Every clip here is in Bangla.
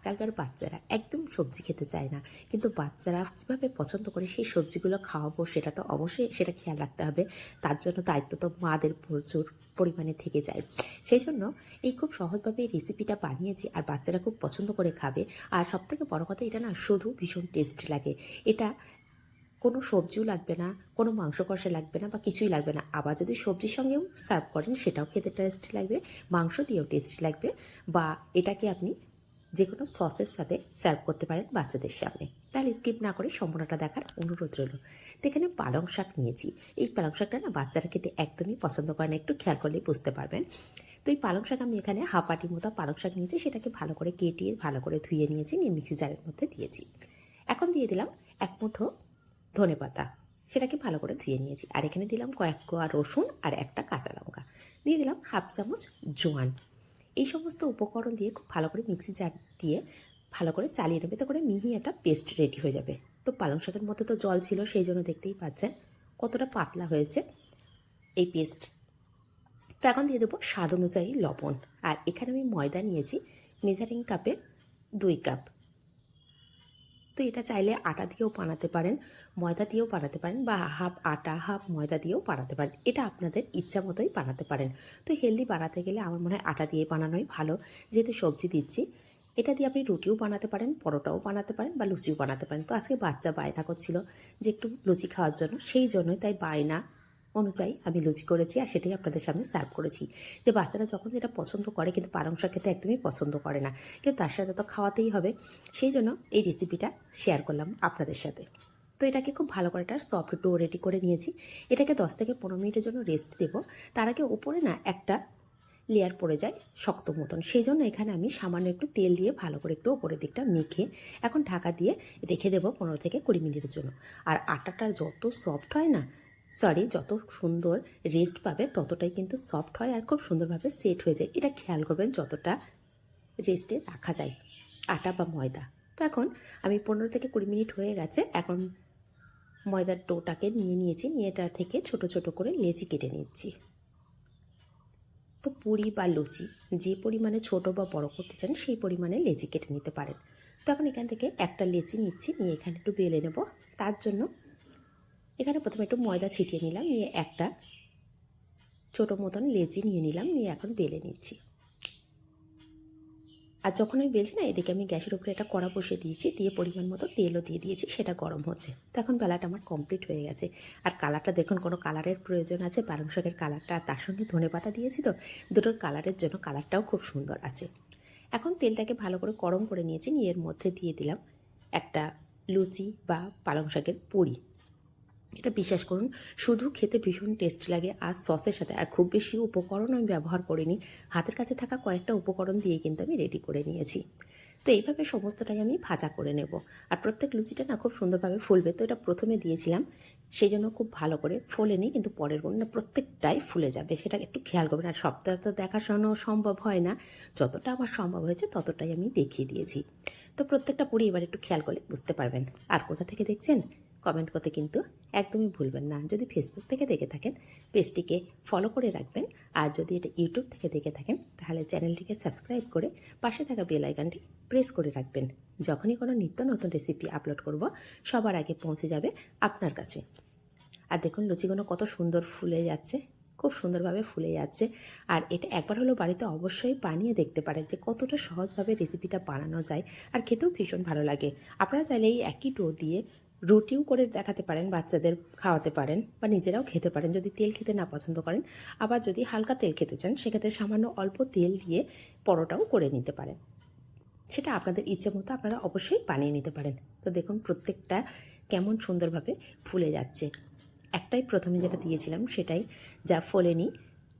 আজকালকার বাচ্চারা একদম সবজি খেতে চায় না। কিন্তু বাচ্চারা কীভাবে পছন্দ করে সেই সবজিগুলো খাওয়াবো সেটা তো অবশ্যই সেটা খেয়াল রাখতে হবে। তার জন্য দায়িত্ব তো মাদের প্রচুর পরিমাণে থেকে যায়। সেই জন্য এই খুব সহজভাবে রেসিপিটা বানিয়েছি আর বাচ্চারা খুব পছন্দ করে খাবে। আর সবথেকে বড় কথা এটা না, শুধু ভীষণ টেস্ট লাগে। এটা কোনো সবজিও লাগবে না, কোনো মাংস কষা লাগবে না বা কিছুই লাগবে না। আবার যদি সবজির সঙ্গেও সার্ভ করেন সেটাও খেতে টেস্ট লাগবে, মাংস দিয়েও টেস্ট লাগবে। বা এটাকে আপনি যে কোনো সসের সাথে সার্ভ করতে পারেন বাচ্চাদের সামনে। তাহলে স্কিপ না করে সম্পূর্ণটা দেখার অনুরোধ রইল। তো এখানে পালং শাক নিয়েছি। এই পালং শাকটা না বাচ্চারা খেতে একদমই পছন্দ করে না, একটু খেয়াল করলেই বুঝতে পারবেন। তো এই পালং শাক আমি এখানে হাফাটি মতো পালং শাক নিয়েছি, সেটাকে ভালো করে কেটিয়ে ভালো করে ধুয়ে নিয়েছি, নিয়ে মিক্সি জারের মধ্যে দিয়েছি। এখন দিয়ে দিলাম এক মুঠো ধনে পাতা, সেটাকে ভালো করে ধুয়ে নিয়েছি। আর এখানে দিলাম কয়েক কোয়া রসুন আর একটা কাঁচা লঙ্কা। দিয়ে দিলাম হাফ চামচ জোয়ান। এই সমস্ত উপকরণ দিয়ে খুব ভালো করে মিক্সি জার দিয়ে ভালো করে চালিয়ে নেবে, তো করে মিহি একটা পেস্ট রেডি হয়ে যাবে। তো পালং শাকের মধ্যে তো জল ছিল, সেই জন্য দেখতেই পাচ্ছেন কতটা পাতলা হয়েছে এই পেস্ট। তো এখন দিয়ে দেবো স্বাদ অনুযায়ী লবণ। আর এখানে আমি ময়দা নিয়েছি মেজারিং কাপে দুই কাপ তো এটা চাইলে আটা দিয়েও বানাতে পারেন, ময়দা দিয়েও বানাতে পারেন বা হাফ আটা, হাফ ময়দা দিয়েও বানাতে পারেন। এটা আপনাদের ইচ্ছা মতোই বানাতে পারেন। তো হেলদি বানাতে গেলে আমার মনে হয় আটা দিয়ে বানানোই ভালো। যেহেতু সবজি দিচ্ছি, এটা দিয়ে আপনি রুটিও বানাতে পারেন, পরোটাও বানাতে পারেন বা লুচিও বানাতে পারেন। তো আজকে বাচ্চা বায়না করছিল যে একটু লুচি খাওয়ার জন্য, সেই জন্যই তাই বায়না অনুযায়ী আমি লুচি করেছি আর সেটাই আপনাদের সামনে সার্ভ করেছি। যে বাচ্চারা যখন যেটা পছন্দ করে কিন্তু শাক খেতে একদমই পছন্দ করে না। কিন্তু তার সাথে তো খাওয়াতেই হবে। সেই জন্য এই রেসিপিটা শেয়ার করলাম আপনাদের সাথে। তো এটাকে খুব ভালো করে একটা সফট ডো রেডি করে নিয়েছি। এটাকে দশ থেকে পনেরো মিনিটের জন্য রেস্ট দেবো। তার আগে ওপরে না একটা লেয়ার পড়ে যায় শক্ত মতন। সেই জন্য এখানে আমি সামান্য একটু তেল দিয়ে ভালো করে একটু ওপরের দিকটা মেখে এখন ঢাকা দিয়ে রেখে দেবো পনেরো থেকে কুড়ি মিনিটের জন্য। আর আটাটা যত সফট হয় না সরি যত সুন্দর রেস্ট পাবে, ততটাই কিন্তু সফট হয় আর খুব সুন্দরভাবে সেট হয়ে যায়। এটা খেয়াল করবেন, যতটা রেস্টে রাখা যায়, আটা বা ময়দা। তো এখন আমি পনেরো থেকে কুড়ি মিনিট হয়ে গেছে, এখন ময়দার ডোটাকে নিয়ে নিয়েছি, নিয়ে এটা থেকে ছোট ছোট করে লেচি কেটে নিচ্ছি। তো পুরি বা লুচি, যে পরিমাণে ছোট বা বড় করতে চান, সেই পরিমাণে লেচি কেটে নিতে পারেন। তখন এখান থেকে একটা লেচি নিচ্ছি, নিয়ে এখানে একটু বেলে নেব। তার জন্য এখানে প্রথমে একটু ময়দা ছিটিয়ে নিলাম, নিয়ে একটা ছোটো মতন লেচি নিয়ে নিলাম, নিয়ে এখন বেলে নিচ্ছি। আর যখন আমি বেলছি না, এদিকে আমি গ্যাসের উপরে একটা কড়া বসিয়ে দিয়েছি, দিয়ে পরিমাণ মতো তেলও দিয়ে দিয়েছি, সেটা গরম হচ্ছে। তো এখন বেলাটা আমার কমপ্লিট হয়ে গেছে। আর কালারটা দেখুন, কোনো কালারের প্রয়োজন আছে পালং শাকের কালারটা আর তার সঙ্গে ধনে পাতা দিয়েছি তো, দুটোর কালারের জন্য কালারটাও খুব সুন্দর আছে। এখন তেলটাকে ভালো করে গরম করে নিয়েছি, নিয়ে এর মধ্যে দিয়ে দিলাম একটা লুচি বা পালং শাকের পুরি। এটা বিশ্বাস করুন, শুধু খেতে ভীষণ টেস্ট লাগে আর সসের সাথে, আর খুব বেশি উপকরণ আমি ব্যবহার করিনি। হাতের কাছে থাকা কয়েকটা উপকরণ দিয়ে কিন্তু আমি রেডি করে নিয়েছি। তো এইভাবে সমস্তটাই আমি ভাজা করে নেব। আর প্রত্যেক লুচিটা না খুব সুন্দরভাবে ফুলবে, তো এটা প্রথমে দিয়েছিলাম। সেই জন্য খুব ভালো করে ফোলেনি কিন্তু পরের গুণ না প্রত্যেকটাই ফুলে যাবে, সেটা একটু খেয়াল করবেন। আর সবটা তো দেখাশোনা সম্ভব হয় না, যতটা আমার সম্ভব হয়েছে ততটাই আমি দেখিয়ে দিয়েছি। তো প্রত্যেকটা পুরি এবার একটু খেয়াল করলে বুঝতে পারবেন। আর কোথা থেকে দেখছেন? কমেন্ট করতে কিন্তু একদমই ভুলবেন না। যদি ফেসবুক থেকে দেখে থাকেন, পেজটিকে ফলো করে রাখবেন। আর যদি এটা ইউটিউব থেকে দেখে থাকেন, তাহলে চ্যানেলটিকে সাবস্ক্রাইব করে পাশে থাকা বেল আইকনটি প্রেস করে রাখবেন। যখনই কোনো নিত্য নতুন রেসিপি আপলোড করব, সবার আগে পৌঁছে যাবে আপনার কাছে। আর দেখুন, লুচিগুলো কত সুন্দর ফুলে যাচ্ছে, খুব সুন্দরভাবে ফুলে যাচ্ছে। আর এটা একবার হলো বাড়িতে অবশ্যই বানিয়ে দেখতে পারেন যে কতটা সহজভাবে রেসিপিটা বানানো যায়। আর খেতেও ভীষণ ভালো লাগে। আপনারা চাইলে এই একই ডো দিয়ে রুটিও করে দেখাতে পারেন, বাচ্চাদের খাওয়াতে পারেন বা নিজেরাও খেতে পারেন। যদি তেল খেতে না পছন্দ করেন, আবার যদি হালকা তেল খেতে চান, সেক্ষেত্রে সামান্য অল্প তেল দিয়ে পরোটাও করে নিতে পারেন। সেটা আপনাদের ইচ্ছে মতো আপনারা অবশ্যই বানিয়ে নিতে পারেন। তো দেখুন, প্রত্যেকটা কেমন সুন্দরভাবে ফুলে যাচ্ছে। একটাই প্রথমে যেটা দিয়েছিলাম, সেটাই যা ফোলেনি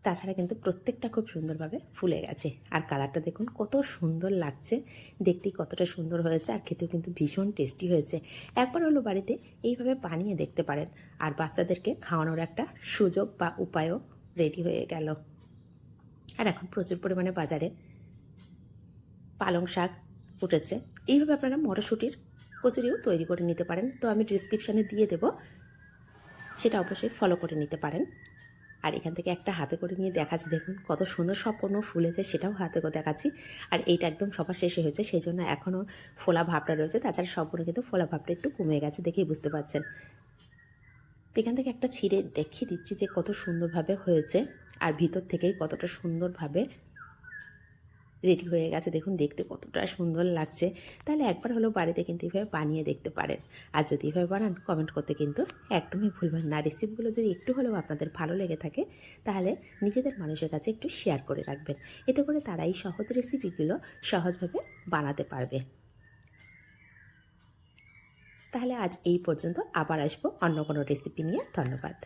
তাছাড়া কিন্তু প্রত্যেকটা খুব সুন্দরভাবে ফুলে গেছে। আর কালারটা দেখুন, কত সুন্দর লাগছে। দেখতেই কতটা সুন্দর হয়েছে আর খেতেও কিন্তু ভীষণ টেস্টি হয়েছে। একবার হলো বাড়িতে এইভাবে বানিয়ে দেখতে পারেন। আর বাচ্চাদেরকে খাওয়ানোর একটা সুযোগ বা উপায়ও রেডি হয়ে গেল। আর এখন প্রচুর পরিমাণে বাজারে পালং শাক উঠেছে। এইভাবে আপনারা মটরশুঁটির কচুরিও তৈরি করে নিতে পারেন। তো আমি ডিসক্রিপশানে দিয়ে দেব। সেটা অবশ্যই ফলো করে নিতে পারেন। আর এখান থেকে একটা হাতে করে নিয়ে দেখাচ্ছি। দেখুন কত সুন্দর সম্পূর্ণ ফুলেছে সেটাও হাতে করে দেখাচ্ছি। আর এইটা একদম সবার শেষে হয়েছে সেই জন্য এখনও ফোলা ভাবটা রয়েছে। তাছাড়া সম্পূর্ণ কিন্তু ফোলা ভাবটা একটু কমে গেছে দেখেই বুঝতে পারছেন। এখান থেকে একটা ছিঁড়ে দেখিয়ে দিচ্ছি যে কত সুন্দরভাবে হয়েছে, আর ভিতর থেকেই কতটা সুন্দরভাবে রেডি হয়ে গেছে। দেখুন, দেখতে কতটা সুন্দর লাগছে। তাহলে একবার হলেও বাড়িতে কিন্তু এভাবে বানিয়ে দেখতে পারেন। আর যদি এভাবে বানান কমেন্ট করতে কিন্তু একদমই ভুলবেন না। রেসিপিগুলো যদি একটু হলেও আপনাদের ভালো লেগে থাকে, তাহলে নিজেদের মানুষের কাছে একটু শেয়ার করে রাখবেন। এতে করে তারা এই সহজ রেসিপিগুলো সহজভাবে বানাতে পারবে। তাহলে আজ এই পর্যন্ত আবার আসব অন্য কোনো রেসিপি নিয়ে। ধন্যবাদ।